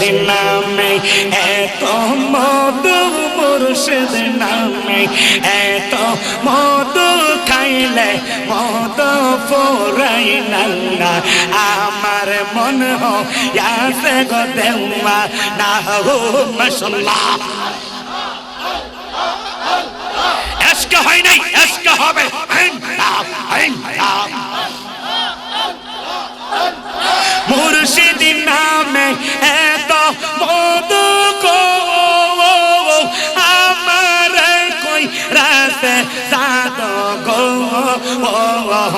মুর্শিদ নামে, এত মধু মুর্শিদ নামে, এত মধু খাইলে মধু ফুরাই নাল্লা। আমার মন হইয়াছে গো দেওয়া না হো মশলা হয় নাই, এসকে হবে। মুর্শিদ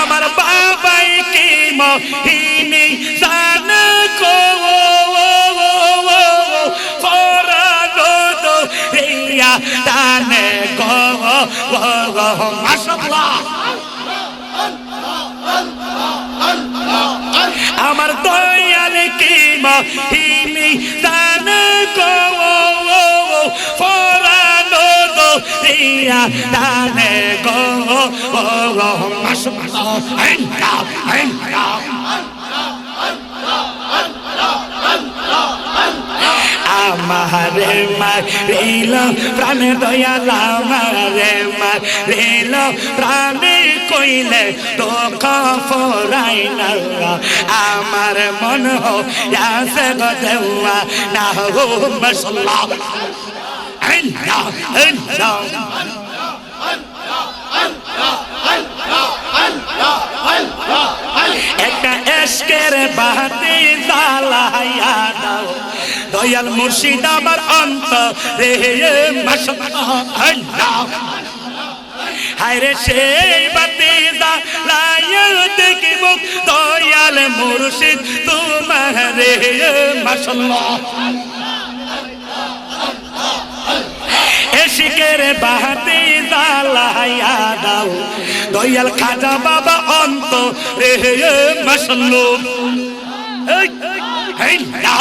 আমার বাবাই কি মহিনী জান আমার দয়াল কি মহিনী জান কো ফরানো দো রিয়া দানে মাশাআল্লাহ আইন্দা আইন্দা আমারে মারিল, প্রাণ দয়াল আমারে মারিল। প্রাণে কইলে তো কফরাই না। আমার মন হো ইয়াসে গো না হো মশলা আল্লাহ আল্লাহ একটা এসকের বাহাতে জ্বালাইয়া দাও। দয়াল মুর্শিদ আমার অন্ত রে হায়রে সেই বাতি জ্বালাইয়া দেখিব দয়াল মুর্শিদ তোমার রে মাসাল্লাহ এশিকের বাহাতি জ্বালাইয়া দাও। দয়াল খাজা বাবা অন্ত রে লা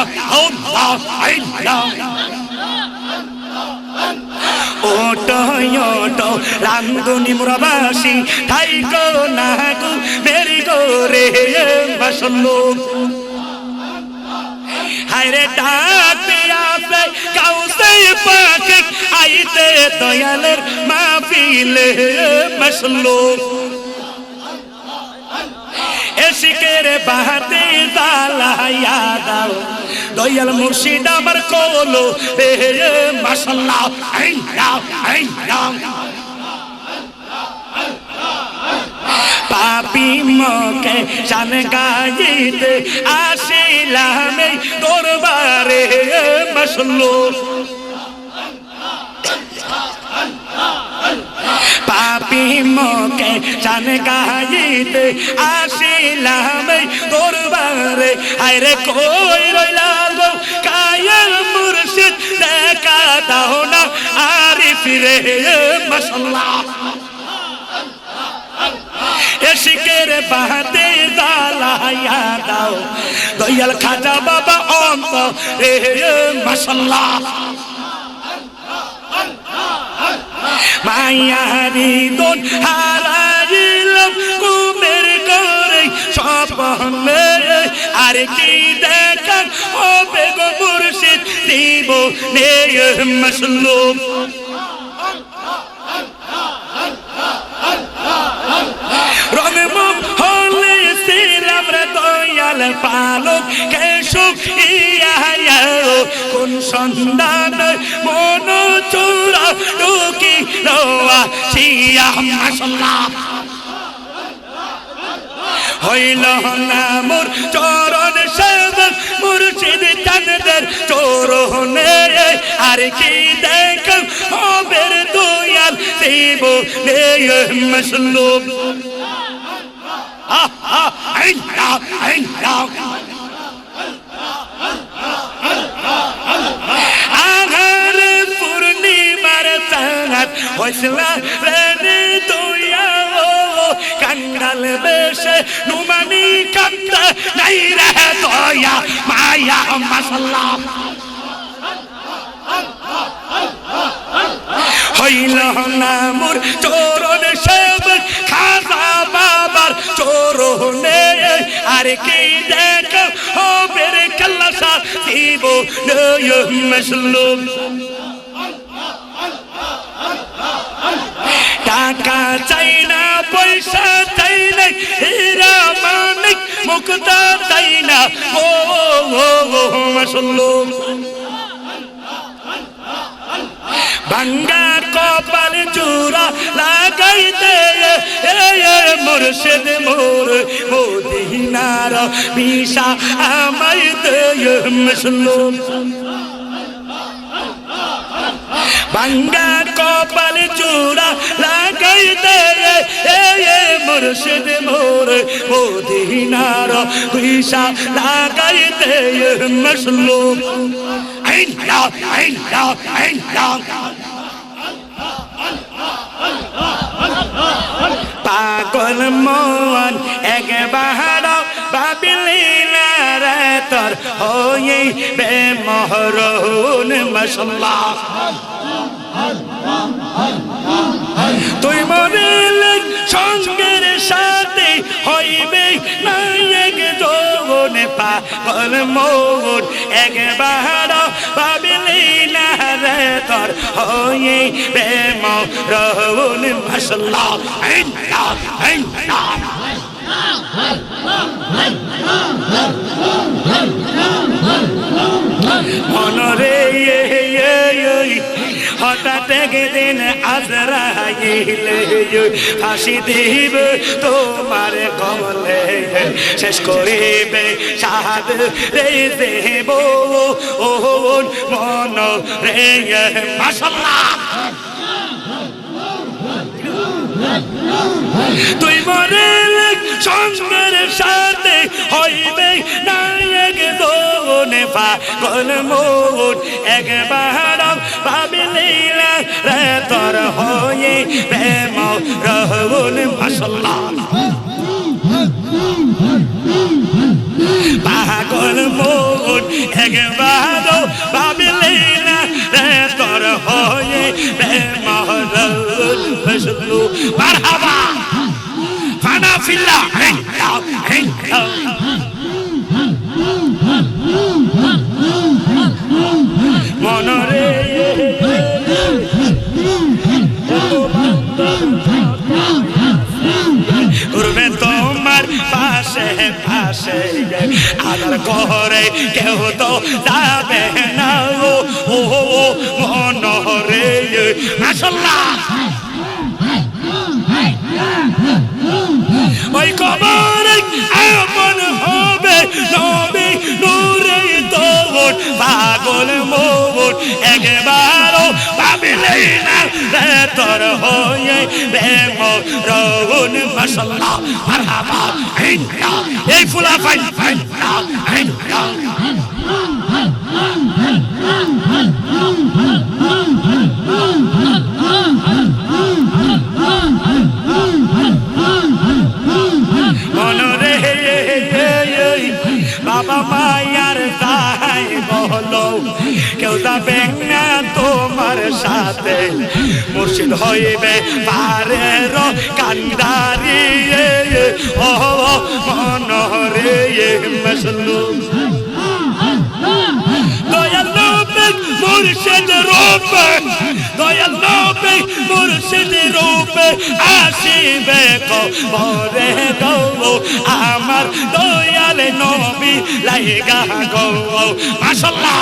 ওটো রাঙ্গুনি মুরাবাসী, ঠাই গো, না গো, মেরি গো, রে মসল্লু হায়রে ডাকতে আসে কাউসে আইতে দয়ালের মশলো এসিকের বাহাতে জালাইয়া দাও, দয়াল মুর্শিদ আমার কোলো। রে মাশাল্লাহ আইয়া আইয়া পাপি মকে শান গাইতে আসিলাম দরবারে মশলো পাপি মকে শান গাইতে আসিলাম এই দরবারে। আরে কই রইলা গো? কায়াল মুর্শিদ, দেখা দাও না। আরিফ রে মশাল্লাহ এশিকের বাহাতে জালাইয়া দাও। দয়াল খাজা বাবা অন্ত রে মাসাল্লাহ মায়ারি দোন হারাইলাম কুমের করে স্বপ্নে আর কি দেখা হবে গো মুর্শিদ, দিব নে মসলুম। রঙ হলে ছিলাম রে দয়াল পালক কেশুক ইয়া কোন সন্ধান মন চূড়া শিয়া মাসাল্লাহ হইল না মোর চরণ সেবক, মুর্শিদ চাঁদের চোরণে আর কি দেখ হবে দয়াল দেব নে মসলুম আহ আহ কান্দা নাই রে দয়া, মায়া, মাসাল্লাহ। হইল না মোর চোরণ সব খাজা বাবার চোরণে আর কি দেখ হবে রে কাল্লাসা দিব নয় মসলুম। টাকা মুক্তা তাই না? ও মসলুম ভাঙ্গা কপাল চূড়া লাগাইতে মুর্শিদ মোর মোদিনার বিশা আমাইতে মুসলুম ভাঙ্গা কপাল চূড়া লাগাই লাগাইতে মুর্শিদ মোর মোদিনার আইন লাও আইন লাও পাগল মন একবার ভাবিলি না রে তোর হয়ে বেমহরুন মশলা তুই মরিলে সঙ্গের সাথে হইবে না এক যৌবন পাগল মন একবার ভাবিলি না রে তোর আইন আইন মনরে হঠাৎ একদিন আজরাইলে ফাঁসি দিব তোমার কমলে। শেষ করিবে সাদ রে দেব, ও মন রে মাসাল্লাহ তুই মরে সঙ্গের সাথে হইবে নায়ক দোনে পাগল মোট একবার ভাবিলি না রে, তোর হয়ে প্রেম রহুন মাসাল্লাহ পাগল মোট একবার ভাবিলি না রে তোর হয়ে মাসাল্লাহ মারহাবা। ফানা ফিল্লা। লাও মনরে করবে তোমার পাশে পাশে। আদার করে কেউ তো যাবে না। মনরে মাসাল্লাহ ওই কবরে এমন হবে নবী নূরে তোর পাগল মোর একবারও ভাবিলে না রে তোর হয়ে প্রেম রহুন মাসাল্লাহ মারহাবা ইন্না এই ফুলা ফাইন ফাইন ইন্না মনরে যাবে না তোমার সাথে। মুর্শিদ হইবে পারের কান্দারি ও মনরে মসলুম মুর্শিদ রূপে। দয়াল নবে মুর্শিদ রূপে আসিবে কবরে গো আমার দয়াল নবী লাইগা গো মাশাল্লাহ।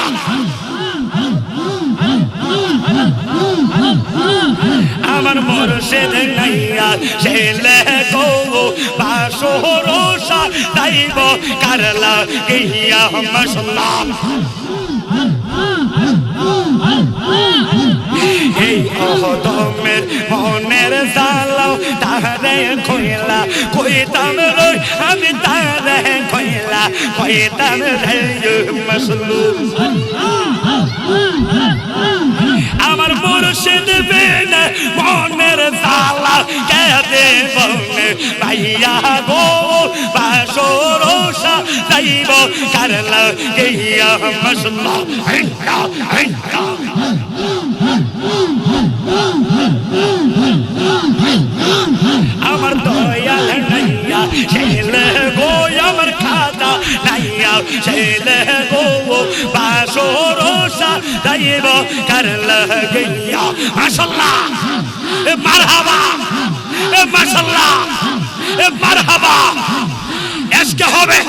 আমার মুর্শিদ নাইয়া ছেলে গো বাসরোসা দাইব কারলা, গিয়া মাশাল্লাহ। এই অহদমের মনের জালাও তারে কইলা কইতাম রই, আমি তারে কইলা কইতাম রে আমার মুর্শিদ বিন মনের জালা কে দেবনে ভাইয়া গো বাসরোসা যাইব কারলা গিয়া মশলা হিন্না হিন্না আমার নাইয়া ছেলে গো আমার খাতা নাইয়া ছেলে গো বাসরোসা যাইব কারলা গিয়া মাশাল্লাহ মারহাবা মাশাল্লাহ মারহাবা আজকে হবে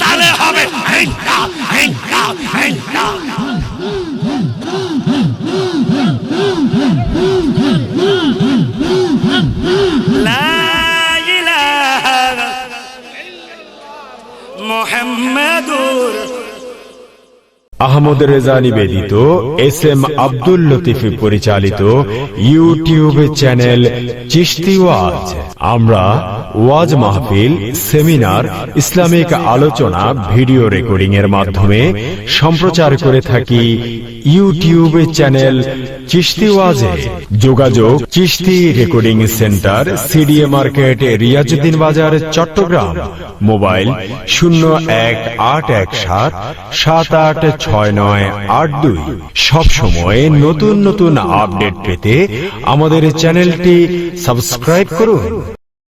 তালে হবে হিন্না হিন্না হিন্না لا محمد আহমদ রেজা নিবেদিত এস এম আব্দুল লতিফ পরিচালিত ইউটিউব চ্যানেল চিশতি ওয়াজ। আমরা ওয়াজ মাহফিল, সেমিনার, ইসলামিক আলোচনা, ভিডিও রেকর্ডিং এর মাধ্যমে সম্প্রচার করে থাকি ইউটিউব চ্যানেল চিশতি ওয়াজে। যোগাযোগ Chishti recording centre CDA market Riazuddin Bazar, Chattogram. Mobile শূন্য এক আট এক সাত সাত আট ছয় নয় আট দুই। সবসময় নতুন নতুন আপডেট পেতে আমাদের চ্যানেলটি সাবস্ক্রাইব করুন।